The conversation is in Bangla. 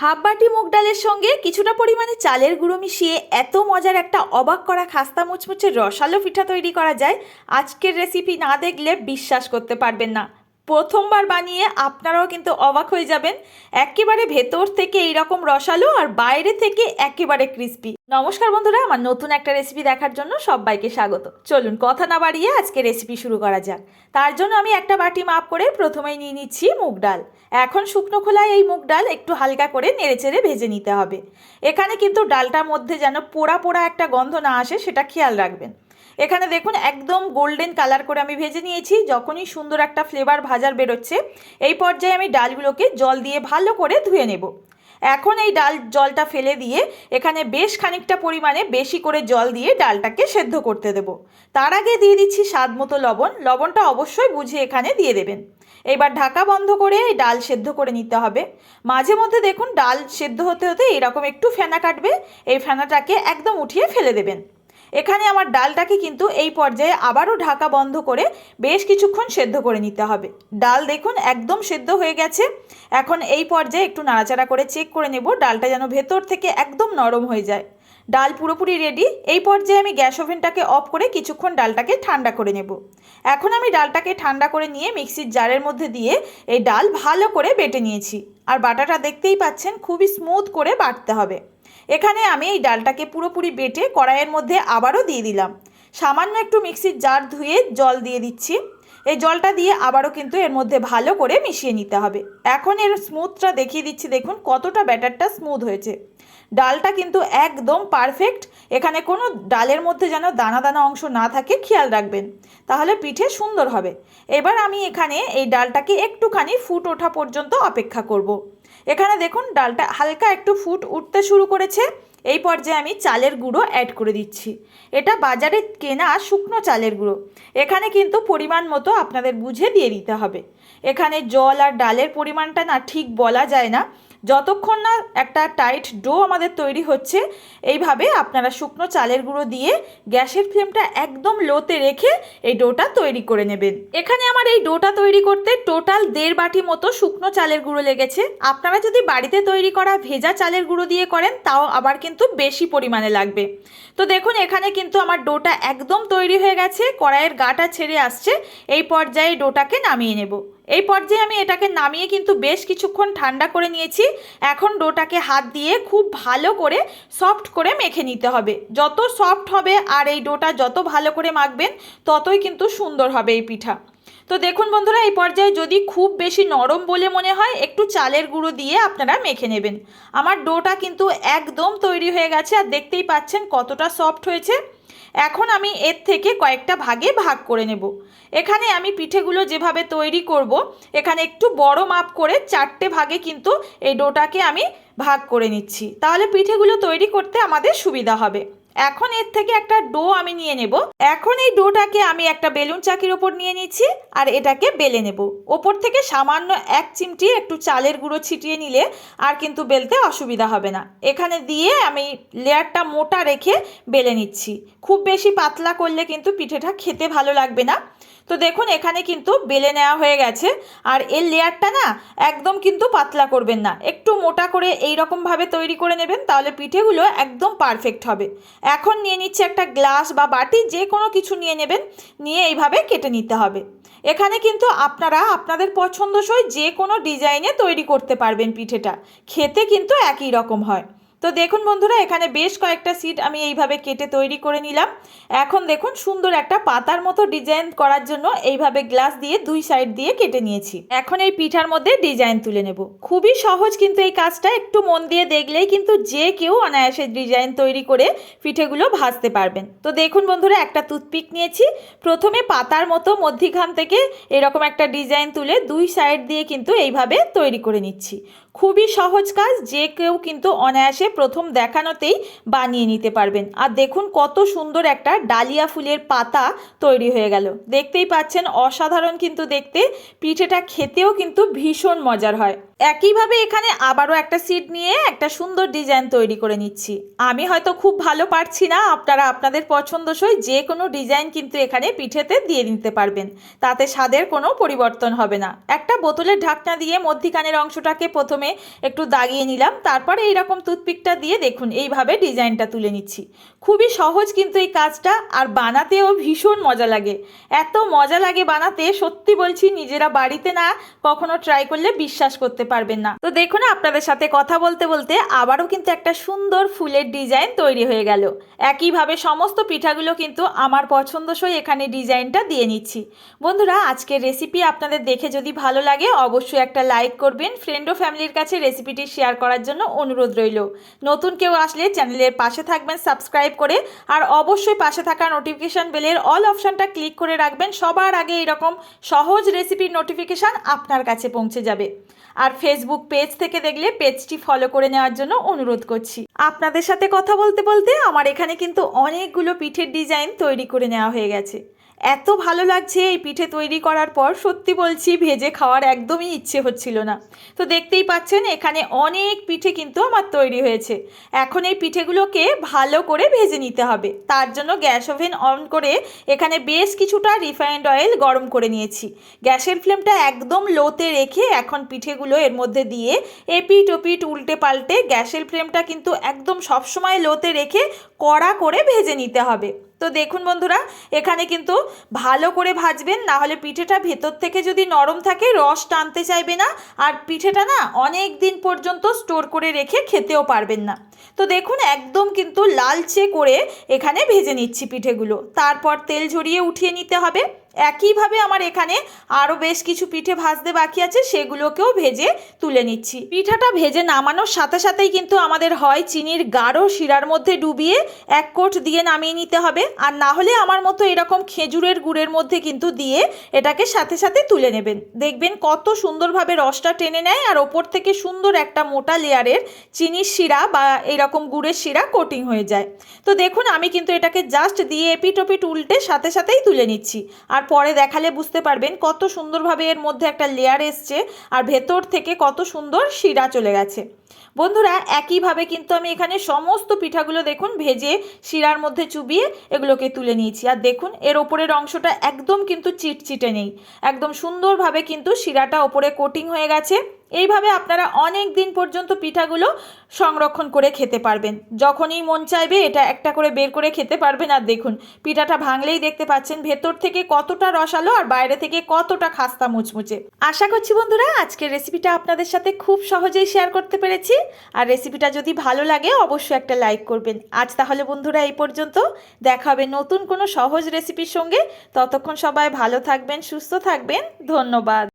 হাফ বাটি মুগ ডালের সঙ্গে কিছুটা পরিমাণে চালের গুঁড়ো মিশিয়ে এত মজার একটা অবাক করা খাস্তা মুচমুচে রসালো পিঠা তৈরি করা যায়, আজকের রেসিপি না দেখলে বিশ্বাস করতে পারবেন না। প্রথমবার বানিয়ে আপনারাও কিন্তু অবাক হয়ে যাবেন। একেবারে ভেতর থেকে এইরকম রসালো আর বাইরে থেকে একেবারে ক্রিস্পি নমস্কার বন্ধুরা, আমার নতুন একটা রেসিপি দেখার জন্য সবাইকে স্বাগত। চলুন কথা না বাড়িয়ে আজকে রেসিপি শুরু করা যাক। তার জন্য আমি একটা বাটি মাপ করে প্রথমেই নিয়ে নিচ্ছি মুগ ডাল। এখন শুকনো খোলায় এই মুগ ডাল একটু হালকা করে নেড়েচেড়ে ভেজে নিতে হবে। এখানে কিন্তু ডালটার মধ্যে যেন পোড়া পোড়া একটা গন্ধ না আসে, সেটা খেয়াল রাখবেন। এখানে দেখুন একদম গোল্ডেন কালার করে আমি ভেজে নিয়েছি, যখনই সুন্দর একটা ফ্লেভার ভাজার বেরোচ্ছে, এই পর্যায়ে আমি ডালগুলোকে জল দিয়ে ভালো করে ধুয়ে নেব। এখন এই ডাল জলটা ফেলে দিয়ে এখানে বেশ খানিকটা পরিমাণে বেশি করে জল দিয়ে ডালটাকে সেদ্ধ করতে দেব। তার আগে দিয়ে দিচ্ছি স্বাদ মতো লবণ, লবণটা অবশ্যই বুঝে এখানে দিয়ে দেবেন। এবার ঢাকা বন্ধ করে এই ডাল সেদ্ধ করে নিতে হবে। মাঝে মধ্যে দেখুন ডাল সেদ্ধ হতে হতে এরকম একটু ফেনা কাটবে, এই ফেনাটাকে একদম উঠিয়ে ফেলে দেবেন। এখানে আমার ডালটাকে কিন্তু এই পর্যায়ে আবারও ঢাকা বন্ধ করে বেশ কিছুক্ষণ সেদ্ধ করে নিতে হবে। ডাল দেখুন একদম সেদ্ধ হয়ে গেছে। এখন এই পর্যায়ে একটু নাড়াচাড়া করে চেক করে নেব ডালটা যেন ভেতর থেকে একদম নরম হয়ে যায়। ডাল পুরোপুরি রেডি এই পর্যায়ে আমি গ্যাস ওভেনটাকে অফ করে কিছুক্ষণ ডালটাকে ঠান্ডা করে নেব। এখন আমি ডালটাকে ঠান্ডা করে নিয়ে মিক্সির জারের মধ্যে দিয়ে এই ডাল ভালো করে বেটে নিয়েছি। আর বাটাটা দেখতেই পাচ্ছেন, খুবই স্মুথ করে বাটতে হবে। এখানে আমি এই ডালটাকে পুরোপুরি বেটে কড়াইয়ের মধ্যে আবারও দিয়ে দিলাম। সামান্য একটু মিক্সির জার ধুয়ে জল দিয়ে দিচ্ছি। এই জলটা দিয়ে আবারও কিন্তু এর মধ্যে ভালো করে মিশিয়ে নিতে হবে। এখন এর স্মুথটা দেখিয়ে দিচ্ছি, দেখুন কতটা ব্যাটারটা স্মুথ হয়েছে। ডালটা কিন্তু একদম পারফেক্ট। এখানে কোনো ডালের মধ্যে যেন দানা দানা অংশ না থাকে, খেয়াল রাখবেন। তাহলে পিঠে সুন্দর হবে। এবার আমি এখানে এই ডালটাকে একটুখানি ফুট ওঠা পর্যন্ত অপেক্ষা করব। এখানে দেখুন, ডালটা হালকা একটু ফুট উঠতে শুরু করেছে। এই পর্যায়ে আমি চালের গুঁড়ো অ্যাড করে দিচ্ছি। এটা বাজারে কেনা শুকনো চালের গুঁড়ো। এখানে কিন্তু পরিমাণ মতো আপনাদের বুঝে দিয়ে দিতে হবে। এখানে জল আর ডালের পরিমাণটা না ঠিক বলা যায় না। যতক্ষণ না একটা টাইট ডো আমাদের তৈরি হচ্ছে, এইভাবে আপনারা শুকনো চালের গুঁড়ো দিয়ে গ্যাসের ফ্লেমটা একদম লোতে রেখে এই ডোটা তৈরি করে নেবেন। এখানে আমার এই ডোটা তৈরি করতে টোটাল দেড় বাটি মতো শুকনো চালের গুঁড়ো লেগেছে। আপনারা যদি বাড়িতে তৈরি করা ভেজা চালের গুঁড়ো দিয়ে করেন, তাও আবার কিন্তু বেশি পরিমাণে লাগবে। তো দেখুন, এখানে কিন্তু আমার ডোটা একদম তৈরি হয়ে গেছে, কড়াইয়ের গাটা ছেড়ে আসছে, এই পর্যায়ে ডোটাকে নামিয়ে নেব। এই পর্যায়ে আমি এটাকে নামিয়ে কিন্তু বেশ কিছুক্ষণ ঠান্ডা করে নিয়েছি। এখন ডোটাকে হাত দিয়ে খুব ভালো করে সফট করে মেখে নিতে হবে। যত সফট হবে আর এই ডোটা যত ভালো করে মাখবেন, ততই কিন্তু সুন্দর হবে এই পিঠা। তো দেখুন বন্ধুরা, এই পর্যায়ে যদি খুব বেশি নরম বলে মনে হয়, একটু চালের গুঁড়ো দিয়ে আপনারা মেখে নেবেন। আমার ডোটা কিন্তু একদম তৈরি হয়ে গেছে, আর দেখতেই পাচ্ছেন কতটা সফট হয়েছে। এখন আমি এর থেকে কয়েকটা ভাগে ভাগ করে নেব। এখানে আমি পিঠেগুলো যেভাবে তৈরি করব, এখানে একটু বড় মাপ করে চারটে ভাগে কিন্তু এই ডোটাকে আমি ভাগ করে নিচ্ছি। তাহলে পিঠেগুলো তৈরি করতে আমাদের সুবিধা হবে। এখন এর থেকে একটা ডো আমি নিয়ে নেব। এখন এই ডোটাকে আমি একটা বেলুন চাকির ওপর নিয়ে নিচ্ছি আর এটাকে বেলে নেব। ওপর থেকে সামান্য এক চিমটি একটু চালের গুঁড়ো ছিটিয়ে নিলে আর কিন্তু বেলতে অসুবিধা হবে না। এখানে দিয়ে আমি লেয়ারটা মোটা রেখে বেলে নিচ্ছি। খুব বেশি পাতলা করলে কিন্তু পিঠেটা খেতে ভালো লাগবে না। তো দেখুন, এখানে কিন্তু বেলে নেওয়া হয়ে গেছে। আর এর লেয়ারটা না একদম কিন্তু পাতলা করবেন না। একটু মোটা করে এই রকমভাবে তৈরি করে নেবেন, তাহলে পিঠেগুলো একদম পারফেক্ট হবে। এখন নিয়ে নিচ্ছে একটা গ্লাস বা বাটি, যে কোনো কিছু নিয়ে নেবেন, নিয়ে এইভাবে কেটে নিতে হবে। এখানে কিন্তু আপনারা আপনাদের পছন্দসই যে কোনো ডিজাইনে তৈরি করতে পারবেন পিঠেটা। খেতে কিন্তু একই রকম হয়। তো দেখুন বন্ধুরা, এখানে বেশ কয়েকটা সিট আমি এইভাবে কেটে তৈরি করে নিলাম। এখন দেখুন সুন্দর একটা পাতার মতো ডিজাইন করার জন্য এইভাবে গ্লাস দিয়ে দুই সাইড দিয়ে কেটে নিয়েছি। এখন এই পিঠার মধ্যে ডিজাইন তুলে নেব। খুবই সহজ কিন্তু এই কাজটা, একটু মন দিয়ে দেখলেই কিন্তু যে কেউ অনায়াসে ডিজাইন তৈরি করে পিঠেগুলো ভাজতে পারবেন। তো দেখুন বন্ধুরা, একটা টুথপিক নিয়েছি। প্রথমে পাতার মতো মধ্যিখান থেকে এরকম একটা ডিজাইন তুলে দুই সাইড দিয়ে কিন্তু এইভাবে তৈরি করে নিচ্ছি। খুবই সহজ কাজ, যে কেউ কিন্তু অনায়াসে প্রথম দেখানোতেই বানিয়ে নিতে পারবেন। আর দেখুন কত সুন্দর একটা ডালিয়া ফুলের পাতা তৈরি হয়ে গেল। দেখতেই পাচ্ছেন, অসাধারণ কিন্তু দেখতে। পিঠেটা খেতেও কিন্তু ভীষণ মজার হয়। একইভাবে এখানে আবারও একটা সিট নিয়ে একটা সুন্দর ডিজাইন তৈরি করে নিচ্ছি। আমি হয়তো খুব ভালো পারছি না, আপনারা আপনাদের পছন্দসই যে কোনো ডিজাইন কিন্তু এখানে পিঠেতে দিয়ে নিতে পারবেন। তাতে স্বাদের কোনো পরিবর্তন হবে না। একটা বোতলের ঢাকনা দিয়ে মধ্যিখানের অংশটাকে প্রথমে একটু দাগিয়ে নিলাম, তারপরে এইরকম টুথপিকটা দিয়ে দেখুন, এইভাবে ডিজাইনটা তুলে নিচ্ছি। খুবই সহজ কিন্তু এই কাজটা, আর বানাতেও ভীষণ মজা লাগে। এত মজা লাগে বানাতে, সত্যি বলছি, নিজেরা বাড়িতে না কখনো ট্রাই করলে বিশ্বাস করতে পারবেন না। তো দেখুন, আপনাদের সাথে কথা বলতে বলতে আবারও কিন্তু একটা সুন্দর ফুলের ডিজাইন তৈরি হয়ে গেল। একইভাবে সমস্ত পিঠাগুলো কিন্তু আমার পছন্দসই এখানে ডিজাইনটা দিয়ে নিচ্ছি। বন্ধুরা, আজকের রেসিপি আপনাদের দেখে যদি ভালো লাগে, অবশ্যই একটা লাইক করবেন। ফ্রেন্ড ও ফ্যামিলির কাছে রেসিপিটি শেয়ার করার জন্য অনুরোধ রইল। নতুন কেউ আসলে চ্যানেলের পাশে থাকবেন, সাবস্ক্রাইব করে, আর অবশ্যই পাশে থাকা নোটিফিকেশান বেলের অল অপশানটা ক্লিক করে রাখবেন। সবার আগে এরকম সহজ রেসিপির নোটিফিকেশান আপনার কাছে পৌঁছে যাবে। আর ফেসবুক পেজ থেকে দেখলে পেজটি ফলো করে নেওয়ার জন্য অনুরোধ করছি। আপনাদের সাথে কথা বলতে বলতে আমার এখানে কিন্তু অনেকগুলো পিঠের ডিজাইন তৈরি করে নেওয়া হয়ে গেছে। এত ভালো লাগছে এই পিঠে তৈরি করার পর সত্যি বলছি ভেজে খাওয়ার একদমই ইচ্ছে হচ্ছিল না। তো দেখতেই পাচ্ছেন এখানে অনেক পিঠে কিন্তু আমার তৈরি হয়েছে। এখন এই পিঠেগুলোকে ভালো করে ভেজে নিতে হবে। তার জন্য গ্যাস ওভেন অন করে এখানে বেশ কিছুটা রিফাইন্ড অয়েল গরম করে নিয়েছি। গ্যাসের ফ্লেমটা একদম লোতে রেখে এখন পিঠেগুলো এর মধ্যে দিয়ে এপিট ওপিট উল্টে পাল্টে গ্যাসের ফ্লেমটা কিন্তু একদম সবসময় লোতে রেখে কড়া করে ভেজে নিতে হবে। তো দেখুন বন্ধুরা, এখানে কিন্তু ভালো করে ভাজবেন না হলে পিঠেটা ভেতর থেকে যদি নরম থাকে, রস টানতে চাইবে না, আর পিঠেটা না অনেক দিন পর্যন্ত স্টোর করে রেখে খেতেও পারবেন না। তো দেখুন, একদম কিন্তু লালচে করে এখানে ভেজে নিচ্ছি পিঠেগুলো। তারপর তেল ঝরিয়ে উঠিয়ে নিতে হবে। একইভাবে আমার এখানে আরও বেশ কিছু পিঠে ভাজতে বাকি আছে, সেগুলোকেও ভেজে তুলে নিচ্ছি। পিঠাটা ভেজে নামানোর সাথে সাথেই কিন্তু আমাদের হয় চিনির গাঢ় শিরার মধ্যে ডুবিয়ে এক কোট দিয়ে নামিয়ে নিতে হবে। আর না হলে আমার মতো এরকম খেজুরের গুড়ের মধ্যে কিন্তু দিয়ে এটাকে সাথে সাথে তুলে নেবেন। দেখবেন কত সুন্দরভাবে রসটা টেনে নেয় আর ওপর থেকে সুন্দর একটা মোটা লেয়ারের চিনির শিরা বা এরকম গুড়ের শিরা কোটিং হয়ে যায়। তো দেখুন, আমি কিন্তু এটাকে জাস্ট দিয়ে এপিট ওপিট উল্টে সাথে সাথেই তুলে নিচ্ছি। আর পরে দেখালে বুঝতে পারবেন কত সুন্দরভাবে এর মধ্যে একটা লেয়ার এসছে আর ভেতর থেকে কত সুন্দর শিরা চলে গেছে। বন্ধুরা, একইভাবে কিন্তু আমি এখানে সমস্ত পিঠাগুলো দেখুন ভেজে শিরার মধ্যে চুবিয়ে এগুলোকে তুলে নিয়েছি। আর দেখুন, এর ওপরের অংশটা একদম কিন্তু চিটচিটে নেই। একদম সুন্দরভাবে কিন্তু শিরাটা ওপরে কোটিং হয়ে গেছে। এইভাবে আপনারা অনেক দিন পর্যন্ত পিঠাগুলো সংরক্ষণ করে খেতে পারবেন। যখনই মন চাইবে এটা একটা করে বের করে খেতে পারবেন। আর দেখুন, পিঠাটা ভাঙলেই দেখতে পাচ্ছেন ভেতর থেকে কতটা রসালো আর বাইরে থেকে কতটা খাস্তা মুচমুচে। আশা করছি বন্ধুরা, আজকের রেসিপিটা আপনাদের সাথে খুব সহজেই শেয়ার করতে পেরেছি। আর রেসিপিটা যদি ভালো লাগে, অবশ্যই একটা লাইক করবেন। আজ তাহলে বন্ধুরা এই পর্যন্ত। দেখা হবে নতুন কোনো সহজ রেসিপির সঙ্গে। ততক্ষণ সবাই ভালো থাকবেন, সুস্থ থাকবেন। ধন্যবাদ।